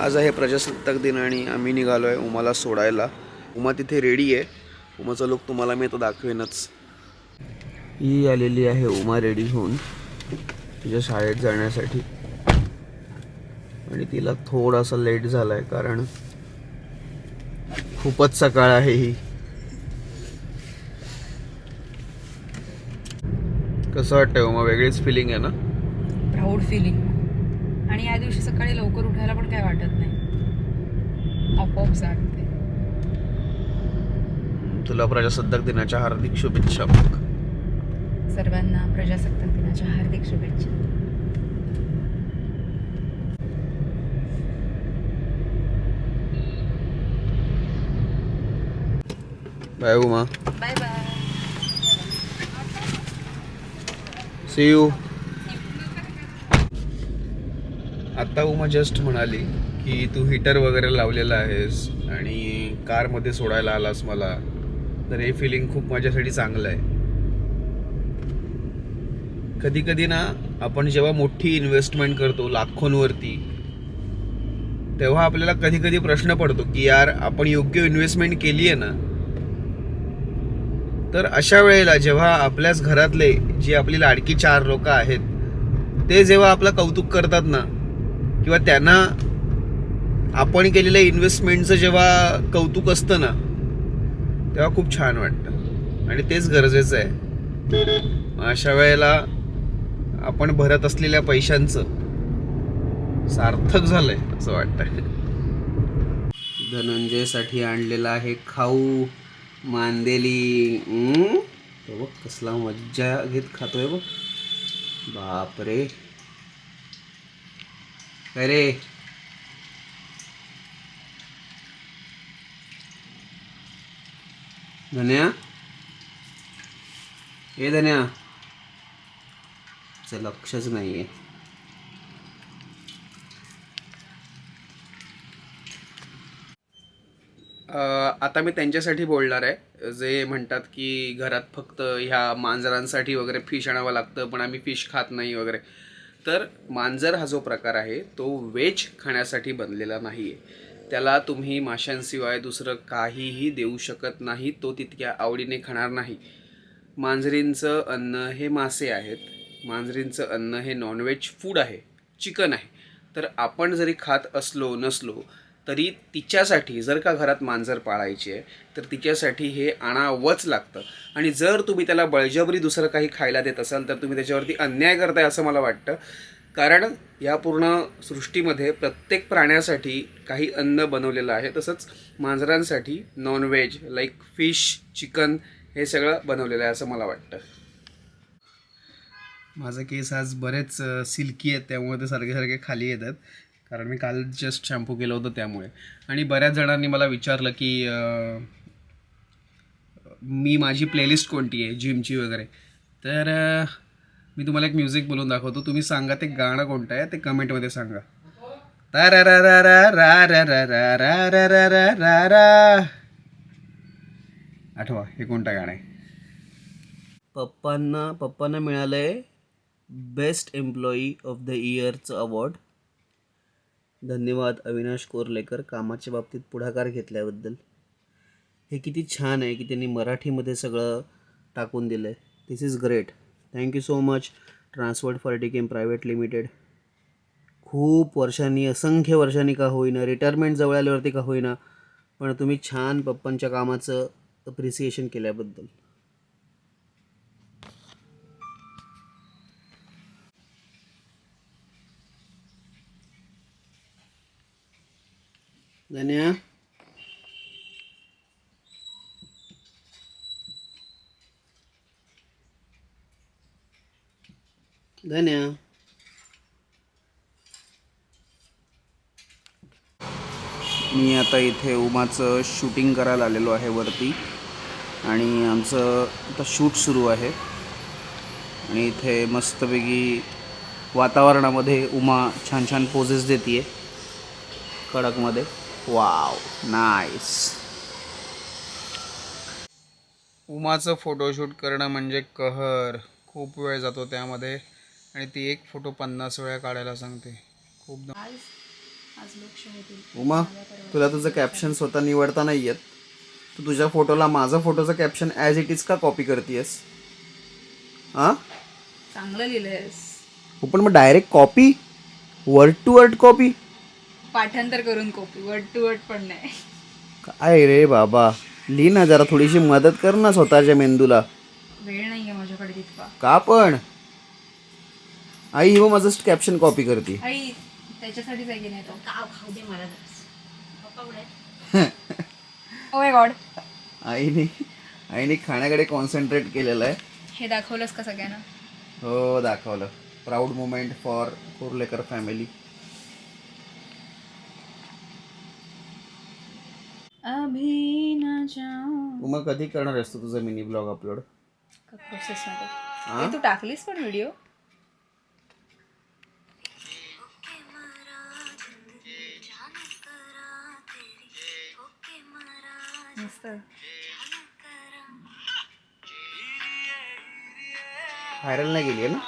आज आहे प्रजासत्ताक दिन आणि आम्ही निघालो आहे उमाला सोडायला. उमा तिथे रेडी आहे. उमाचा लुक तुम्हाला मी आता दाखवेनच. ही आलेली आहे उमा रेडी होऊन. तिच्या शाळेत जाण्यासाठी. आणि तिला थोडासा लेट झाला आहे कारण खूपच सकाळ आहे ही. कसं वाटतंय उमा? वेगळीच फिलिंग आहे ना? प्राऊड फिलिंग आणि या दिवशी सकाळी लवकर उठायला पण काय वाटत नाही. आपोआप जागते तुला प्रजासत्ताक दिनाच्या हार्दिक शुभेच्छा मग. सर्वांना प्रजासत्ताक दिनाच्या हार्दिक शुभेच्छा. Bye Uma bye bye see you आता उमा जस्ट म्हणाली की तू हीटर वगैरे लावलेला आहेस आणि कारमध्ये सोडायला आलास मला तर हे फिलिंग खूप माझ्यासाठी चांगलं आहे. कधी कधी ना आपण जेव्हा मोठी इन्व्हेस्टमेंट करतो लाखोंवरती तेव्हा आपल्याला कधी कधी प्रश्न पडतो की यार आपण योग्य इन्व्हेस्टमेंट केली आहे ना? तर अशा वेळेला जेव्हा आपल्याच घरातले जी आपली लाडकी चार लोक आहेत ते जेव्हा आपलं कौतुक करतात ना किंवा त्यांना आपण केलेल्या इन्व्हेस्टमेंटचं जेव्हा कौतुक असतं ना तेव्हा खूप छान वाटतं. आणि तेच गरजेचं आहे. अशा वेळेला आपण भरत असलेल्या पैशांचं सार्थक झालंय असं वाटतं धनंजयसाठी आणलेला आहे खाऊ मांदेली. बघ कसला मज्जा घेत खातोय बघ. बापरे. काय धन्या. ए धन्या. लक्षच नाहीये. आहे आता मी त्यांच्यासाठी बोलणार आहे. जे म्हणतात की घरात फक्त ह्या मांजरांसाठी वगैरे फिश आणावं लागतं पण आम्ही फिश खात नाही वगैरे. तर मांजर हा जो प्रकार आहे तो व्हेज खाण्यासाठी बनलेला नाही आहे त्याला तुम्ही माशांशिवाय दुसरं काहीही देऊ शकत नाही तो तितक्या आवडीने खाणार नाही. मांजरींचं अन्न हे मासे आहेत. मांजरींचं अन्न हे नॉनव्हेज फूड आहे. चिकन आहे. तर आपण जरी खात असलो नसलो तरी तिच्यासाठी जर का घरात मांजर पाळायची आहे तर तिच्यासाठी हे आणावंच लागतं. आणि जर तुम्ही त्याला बळजबरी दुसरं काही खायला देत असाल तर तुम्ही त्याच्यावरती अन्याय करताय असं मला वाटतं. कारण या पूर्ण सृष्टीमध्ये प्रत्येक प्राण्यासाठी काही अन्न बनवलेलं आहे. तसंच मांजरांसाठी नॉनव्हेज लाईक फिश चिकन हे सगळं बनवलेलं आहे असं मला वाटतं. माझं केस आज बरेच सिल्की आहेत त्यामुळे ते सारखे सारखे खाली येतात. कारण मी काल जस्ट शॅम्पू केलं होतं त्यामुळे. आणि बऱ्याच जणांनी मला विचारलं की मी माझी प्लेलिस्ट कोणती आहे? जिमची वगैरे. तर मी तुम्हाला एक म्युझिक बोलून दाखवतो. तुम्ही सांगा ते गाणं कोणतं आहे? ते कमेंटमध्ये सांगा. रा आठवा हे कोणतं गाणं आहे? पप्पांना पप्पांना मिळालं आहे बेस्ट एम्प्लॉई ऑफ द इयरचं अवॉर्ड धन्यवाद अविनाश कोरलेकर कामाच्या बाबतीत पुढाकार घेतल्याबद्दल. हे किती छान आहे की त्यांनी मराठीमध्ये सगळं टाकून दिलं आहे this is great thank you so much Transworld Furtichem private limited खूप वर्षांनी असंख्य वर्षांनी का होईना रिटायरमेंट जवळ आल्यावरती का होईना पण तुम्ही छान पप्पांच्या कामाचं अप्रिसिएशन केल्याबद्दल. धन्या. धन्या. मी आता इथे उमाचं शूटिंग करायला आलेलो आहे वरती. आणि आमचं आता शूट सुरू आहे. आणि इथे मस्तपैकी वातावरणामध्ये उमा छान छान पोजेस देते आहे कडकमध्ये. वाव नाईस उमाचं फोटोशूट करणं म्हणजे कहर. खूप वेळ जातो त्यामध्ये. आणि ती एक फोटो पन्नास वेळा काढायला सांगते. खूप उमा तुला तुझं कॅप्शन स्वतः निवडता नाही येत तू तुझ्या फोटोला माझं फोटोचं कॅप्शन ॲज इट इज का कॉपी करतेस हां? चांगलं लिहिलंयस. हो पण मग direct copy word to word copy पाठांतर करून कॉपी वर्ड टू वर्ड पण नाही. काय रे बाबा? लिही ना जरा थोडीशी मदत कर ना स्वतःच्या मेंदूला. वेळ नाहीये माझ्याकडे तितका. का पण? आई हो माझं कॅप्शन कॉपी करते. आई त्याच्यासाठीच आहे की नाही तो? काव खाऊ दे मला जरा. पप्पा कुठे आहेत? ओ माय गॉड आईने आईने खाण्याकडे कॉन्सन्ट्रेट केलेलं आहे. हे दाखवलंस का सगळ्यांना? हो दाखवलं. Proud moment for Kurlekar family अभी न जाऊ। मग कधी करणार असतो तुझा मिनी ब्लॉग अपलोड प्रोसेस मध्ये? हे? तू टाकलीस पण व्हिडिओ मस्त. व्हायरल नाही गेली आहे ना?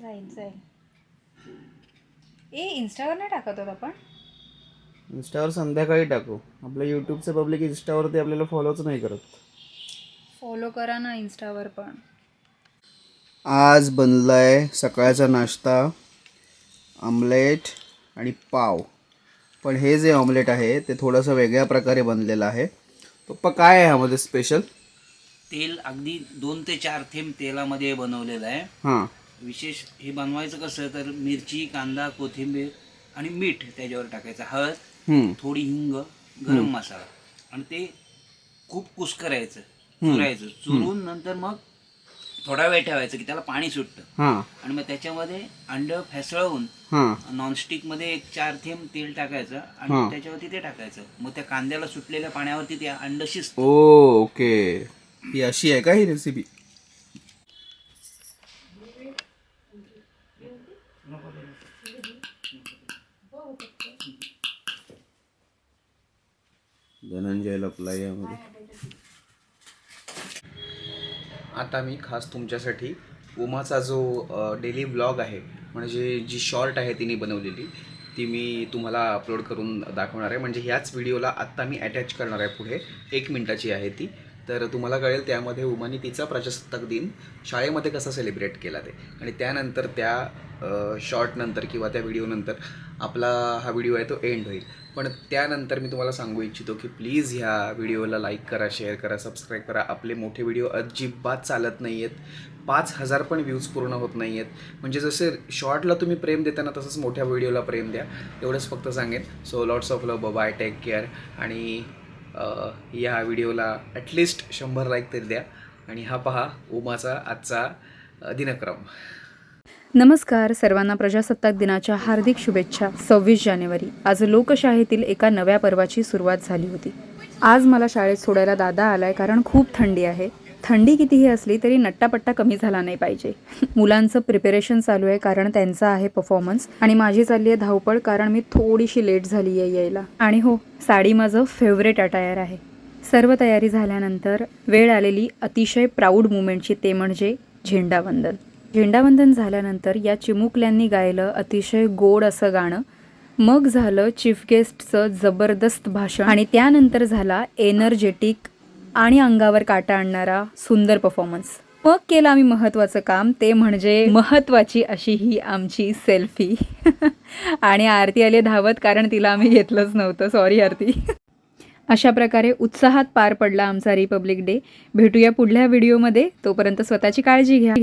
जाईल जाईल. ए इन्स्टावर नाही टाकत होत आपण इन्स्टावर संध्याकाळी टाकू. आपल्या यूट्यूबचं पब्लिक इन्स्टावरती आपल्याला फॉलोच नाही करत. फॉलो करा ना इन्स्टावर पण. आज बनलाय सकाळचा नाश्ता आमलेट आणि पाव. पण हे जे ऑमलेट आहे ते थोडंसं वेगळ्या प्रकारे बनलेलं आहे. पप्पा काय आहे ह्यामध्ये स्पेशल तेल अगदी दोन ते चार थेंब तेलामध्ये बनवलेलं आहे. हां. विशेष हे बनवायचं कसं तर मिरची कांदा कोथिंबीर आणि मीठ त्याच्यावर टाकायचं. हळद थोडी हिंग गरम मसाला. आणि ते खूप कुस्करायचं चुरायचं. चुरून नंतर मग थोडा वेळ ठेवायचं की त्याला पाणी सुटतं. आणि मग त्याच्यामध्ये अंड फेसळवून हां. नॉनस्टिकमध्ये एक चार थेंब तेल टाकायचं. आणि त्याच्यावरती ते टाकायचं. मग त्या कांद्याला सुटलेल्या पाण्यावरती ते अंड शिजतं. ओके. ही अशी आहे का ही रेसिपी धनंजय लपला यामध्ये. आता मी खास तुमच्यासाठी उमाचा जो डेली ब्लॉग आहे म्हणजे जी शॉर्ट आहे तिने बनवलेली ती मी तुम्हाला अपलोड करून दाखवणार आहे. म्हणजे ह्याच व्हिडिओला आत्ता मी अटॅच करणार आहे पुढे. एक मिनटाची आहे ती. तर तुम्हाला कळेल त्यामध्ये उमाने तिचा प्रजासत्ताक दिन शाळेमध्ये कसा सेलिब्रेट केला ते. आणि त्यानंतर त्या शॉर्टनंतर किंवा त्या व्हिडिओनंतर आपला हा व्हिडिओ आहे तो एंड होईल. पण त्यानंतर मी तुम्हाला सांगू इच्छितो की प्लीज ह्या व्हिडिओला लाईक करा शेअर करा सबस्क्राईब करा. आपले मोठे व्हिडिओ अजिबात चालत नाही आहेत पाच हजार पण व्ह्यूज पूर्ण होत नाही आहेत म्हणजे जसे शॉर्टला तुम्ही प्रेम देताना तसंच मोठ्या व्हिडिओला प्रेम द्या. एवढंच फक्त सांगेन. So lots of love bye take care आणि या व्हिडिओला ॲटलिस्ट शंभर लाईक तरी द्या. आणि हा पहा उमाचा आजचा दिनक्रम. नमस्कार सर्वांना प्रजासत्ताक दिनाच्या हार्दिक शुभेच्छा. सव्वीस जानेवारी. आज लोकशाहीतील एका नव्या पर्वाची सुरुवात झाली होती. आज मला शाळेत सोडायला दादा आलाय कारण खूप थंडी आहे. थंडी कितीही असली तरी नट्टापट्टा कमी झाला नाही पाहिजे. मुलांचं प्रिपरेशन चालू आहे कारण त्यांचा आहे परफॉर्मन्स आणि माझी चालली आहे धावपळ कारण मी थोडीशी लेट झाली आहे यायला. आणि हो साडी माझं फेवरेट अटायर आहे. सर्व तयारी झाल्यानंतर वेळ आलेली अतिशय प्राऊड मुमेंटची ते म्हणजे झेंडावंदन झेंडावंदन झाल्यानंतर या चिमुकल्यांनी गायलं अतिशय गोड असं गाणं. मग झालं चीफ गेस्टचं जबरदस्त भाषण आणि त्यानंतर झाला एनर्जेटिक आणि अंगावर काटा आणणारा सुंदर परफॉर्मन्स मग केलं आम्ही महत्त्वाचं काम ते म्हणजे महत्त्वाची अशी ही आमची सेल्फी आणि आरती आली धावत कारण तिला आम्ही घेतलंच नव्हतं. सॉरी आरती. अशा प्रकारे उत्साहात पार पडला आमचा रिपब्लिक डे भेटूया पुढल्या व्हिडिओमध्ये तोपर्यंत स्वतःची काळजी घ्या.